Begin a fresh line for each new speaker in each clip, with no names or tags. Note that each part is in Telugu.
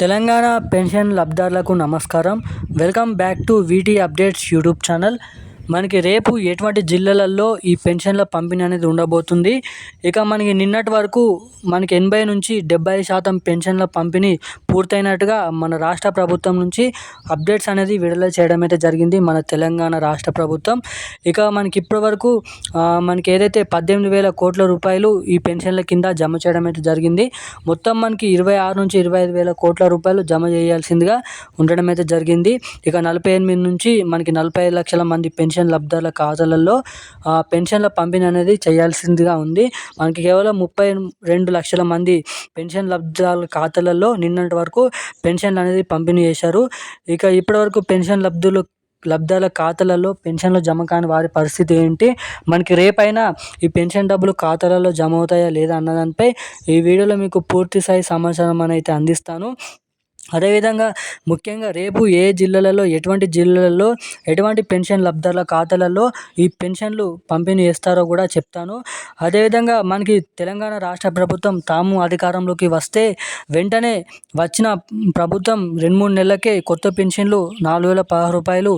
తెలంగాణ పెన్షన్ లబ్ధారులకు నమస్కారం. Welcome back to VT updates YouTube channel. మనకి రేపు ఎటువంటి జిల్లాలలో ఈ పెన్షన్ల పంపిణీ అనేది ఉండబోతుంది? ఇక మనకి నిన్నటి వరకు మనకి ఎనభై నుంచి డెబ్బై శాతం పెన్షన్ల పంపిణీ పూర్తయినట్టుగా మన రాష్ట్ర ప్రభుత్వం నుంచి అప్డేట్స్ అనేది విడుదల చేయడం అయితే జరిగింది మన తెలంగాణ రాష్ట్ర ప్రభుత్వం. ఇక మనకి ఇప్పటి వరకు మనకి ఏదైతే పద్దెనిమిది వేల కోట్ల రూపాయలు ఈ పెన్షన్ల కింద జమ చేయడం అయితే జరిగింది. మొత్తం మనకి ఇరవై ఆరు నుంచి ఇరవై ఐదు వేల కోట్ల రూపాయలు జమ చేయాల్సిందిగా ఉండడం అయితే జరిగింది. ఇక నలభై ఎనిమిది నుంచి మనకి నలభై ఐదు లక్షల మంది పెన్షన్ పెన్షన్ లబ్ధాల ఖాతాలలో పెన్షన్ల పంపిణీ అనేది చేయాల్సిందిగా ఉంది. మనకి కేవలం ముప్పై రెండు లక్షల మంది పెన్షన్ లబ్ధాల ఖాతాలలో నిన్నటి వరకు పెన్షన్లు అనేది పంపిణీ చేశారు. ఇక ఇప్పటివరకు పెన్షన్ లబ్ధులు లబ్ధాల ఖాతాలలో పెన్షన్లు జమ కాని వారి పరిస్థితి ఏంటి? మనకి రేపైనా ఈ పెన్షన్ డబ్బులు ఖాతాలలో జమ అవుతాయా లేదా అన్నదానిపై ఈ వీడియోలో మీకు పూర్తి స్థాయి సమాచారం అనేది అందిస్తాను. అదేవిధంగా ముఖ్యంగా రేపు ఏ జిల్లాలలో ఎటువంటి జిల్లాలలో ఎటువంటి పెన్షన్ లబ్ధాల ఖాతాలలో ఈ పెన్షన్లు పంపిణీ చేస్తారో కూడా చెప్తాను. అదేవిధంగా మనకి తెలంగాణ రాష్ట్ర ప్రభుత్వం తాము అధికారంలోకి వస్తే వెంటనే వచ్చిన ప్రభుత్వం రెండు మూడు నెలలకే కొత్త పెన్షన్లు నాలుగు వేల పదహారు రూపాయలు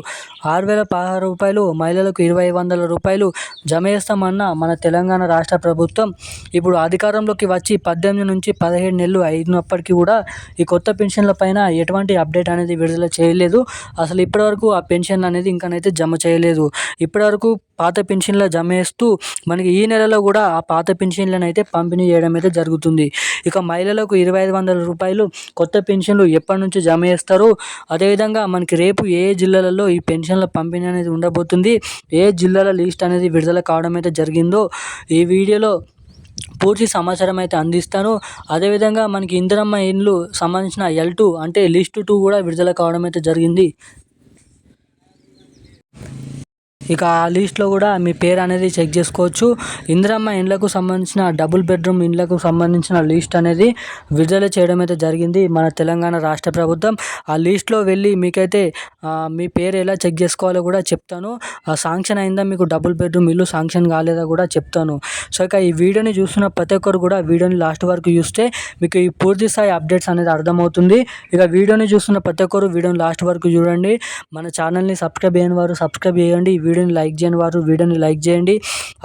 ఆరు వేల పదహారు రూపాయలు మహిళలకు ఇరవై వందల రూపాయలు జమ చేస్తామన్న మన తెలంగాణ రాష్ట్ర ప్రభుత్వం ఇప్పుడు అధికారంలోకి వచ్చి పద్దెనిమిది నుంచి పదిహేడు నెలలు అయినప్పటికీ కూడా ఈ కొత్త పెన్షన్ల పైన ఎటువంటి అప్డేట్ అనేది విడుదల చేయలేదు. అసలు ఇప్పటివరకు ఆ పెన్షన్ అనేది ఇంకానైతే జమ చేయలేదు. ఇప్పటివరకు పాత పెన్షన్ల జమ చేస్తూ మనకి ఈ నెలలో కూడా ఆ పాత పెన్షన్లను అయితే పంపిణీ చేయడం అయితే జరుగుతుంది. ఇక మహిళలకు ఇరవై ఐదు వందల రూపాయలు కొత్త పెన్షన్లు ఎప్పటి నుంచి జమ చేస్తారు అదేవిధంగా మనకి రేపు ఏ జిల్లాలలో ఈ పెన్షన్ల పంపిణీ అనేది ఉండబోతుంది ఏ జిల్లాల లిస్ట్ అనేది విడుదల కావడం అయితే జరిగిందో ఈ వీడియోలో పూర్తి సమాచారం అయితే అందిస్తాను. అదేవిధంగా మనకి ఇందిరమ్మ ఇండ్లు సంబంధించిన ఎల్ టూ అంటే లిస్ట్ టూ కూడా విడుదల కావడం అయితే జరిగింది. ఇక ఆ లిస్ట్లో కూడా మీ పేరు అనేది చెక్ చేసుకోవచ్చు. ఇందిరమ్మ ఇండ్లకు సంబంధించిన డబుల్ బెడ్రూమ్ ఇండ్లకు సంబంధించిన లిస్ట్ అనేది విడుదల చేయడం అయితే జరిగింది మన తెలంగాణ రాష్ట్ర ప్రభుత్వం. ఆ లిస్ట్లో వెళ్ళి మీకైతే మీ పేరు ఎలా చెక్ చేసుకోవాలో కూడా చెప్తాను. శాంక్షన్ అయిందా మీకు డబుల్ బెడ్రూమ్ ఇల్లు శాంక్షన్ కాలేదా కూడా చెప్తాను. సో ఇక ఈ వీడియోని చూస్తున్న ప్రతి ఒక్కరు కూడా వీడియోని లాస్ట్ వరకు చూస్తే మీకు ఈ పూర్తి స్థాయి అప్డేట్స్ అనేది అర్థమవుతుంది. ఇక వీడియోని చూస్తున్న ప్రతి ఒక్కరు వీడియోని లాస్ట్ వరకు చూడండి. మన ఛానల్ని సబ్స్క్రైబ్ చేయని వారు సబ్స్క్రైబ్ చేయండి. వీడియో వీడియోని లైక్ చేయని వారు వీడియోని లైక్ చేయండి.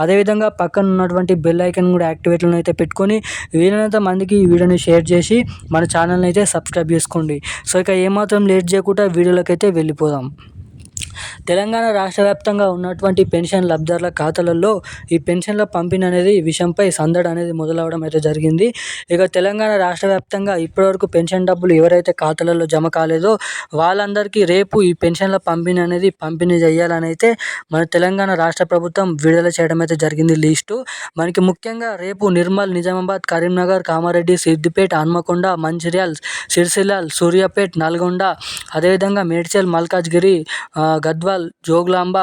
అదేవిధంగా పక్కన ఉన్నటువంటి బెల్ ఐకన్ కూడా యాక్టివేట్లో అయితే పెట్టుకొని వీలైనంత మందికి ఈ వీడియోని షేర్ చేసి మన ఛానల్ని అయితే సబ్స్క్రైబ్ చేసుకోండి. సో ఇక ఏమాత్రం లేట్ చేయకుండా వీడియోలోకి అయితే వెళ్ళిపోదాం. తెలంగాణ రాష్ట్ర వ్యాప్తంగా ఉన్నటువంటి పెన్షన్ లబ్ధిదారుల ఖాతాలలో ఈ పెన్షన్ల పంపిణీ అనేది విషయంపై సందడి అనేది మొదలవడం అయితే జరిగింది. ఇక తెలంగాణ రాష్ట్ర వ్యాప్తంగా ఇప్పటివరకు పెన్షన్ డబ్బులు ఎవరైతే ఖాతాలలో జమ కాలేదో వాళ్ళందరికీ రేపు ఈ పెన్షన్ల పంపిణీ అనేది పంపిణీ చేయాలని అయితే మన తెలంగాణ రాష్ట్ర ప్రభుత్వం విడుదల చేయడం అయితే జరిగింది లిస్టు. మనకి ముఖ్యంగా రేపు నిర్మల్ నిజామాబాద్ కరీంనగర్ కామారెడ్డి సిద్దిపేట హన్మకొండ మంచిర్యాల్ సిరిసిల్లాల్ సూర్యాపేట్ నల్గొండ అదేవిధంగా మేడ్చల్ మల్కాజ్గిరి గద్వాల్ జోగులాంబ.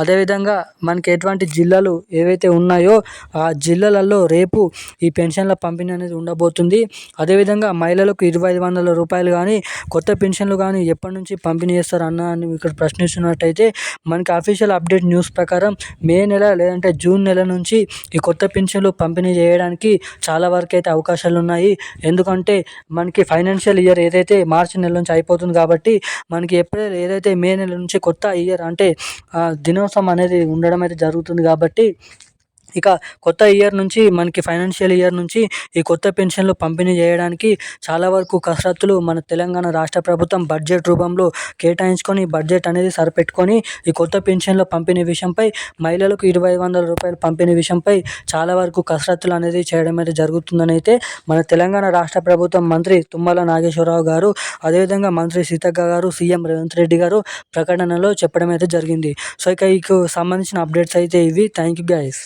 అదేవిధంగా మనకి ఎటువంటి జిల్లాలు ఏవైతే ఉన్నాయో ఆ జిల్లాలలో రేపు ఈ పెన్షన్ల పంపిణీ అనేది ఉండబోతుంది. అదేవిధంగా మహిళలకు ఇరవై ఐదు వందల రూపాయలు కానీ కొత్త పెన్షన్లు కానీ ఎప్పటి నుంచి పంపిణీ చేస్తారు అన్న అని ఇక్కడ ప్రశ్నిస్తున్నట్టయితే మనకి అఫీషియల్ అప్డేట్ న్యూస్ ప్రకారం మే నెల లేదంటే జూన్ నెల నుంచి ఈ కొత్త పెన్షన్లు పంపిణీ చేయడానికి చాలా వరకు అయితే అవకాశాలు ఉన్నాయి. ఎందుకంటే మనకి ఫైనాన్షియల్ ఇయర్ ఏదైతే మార్చి నెల నుంచి అయిపోతుంది కాబట్టి మనకి ఏప్రిల్ ఏదైతే మే నెల నుంచి కొత్త ఇయర్ అంటే దినోత్సవం అనేది ఉండడం అయితే జరుగుతుంది కాబట్టి ఇక కొత్త ఇయర్ నుంచి మనకి ఫైనాన్షియల్ ఇయర్ నుంచి ఈ కొత్త పెన్షన్లు పంపిణీ చేయడానికి చాలా వరకు కసరత్తులు మన తెలంగాణ రాష్ట్ర ప్రభుత్వం బడ్జెట్ రూపంలో కేటాయించుకొని బడ్జెట్ అనేది సరిపెట్టుకొని ఈ కొత్త పెన్షన్ల పంపిణీ విషయంపై మహిళలకు ఇరవై వందల రూపాయలు పంపిణీ విషయంపై చాలా వరకు కసరత్తులు అనేది చేయడం అయితే జరుగుతుందని అయితే మన తెలంగాణ రాష్ట్ర ప్రభుత్వం మంత్రి తుమ్మల నాగేశ్వరరావు గారు అదేవిధంగా మంత్రి సీతక్క గారు సీఎం రేవంత్ రెడ్డి గారు ప్రకటనలో చెప్పడం అయితే జరిగింది. సో ఇక ఈ సంబంధించిన అప్డేట్స్ అయితే ఇవి. Thank you guys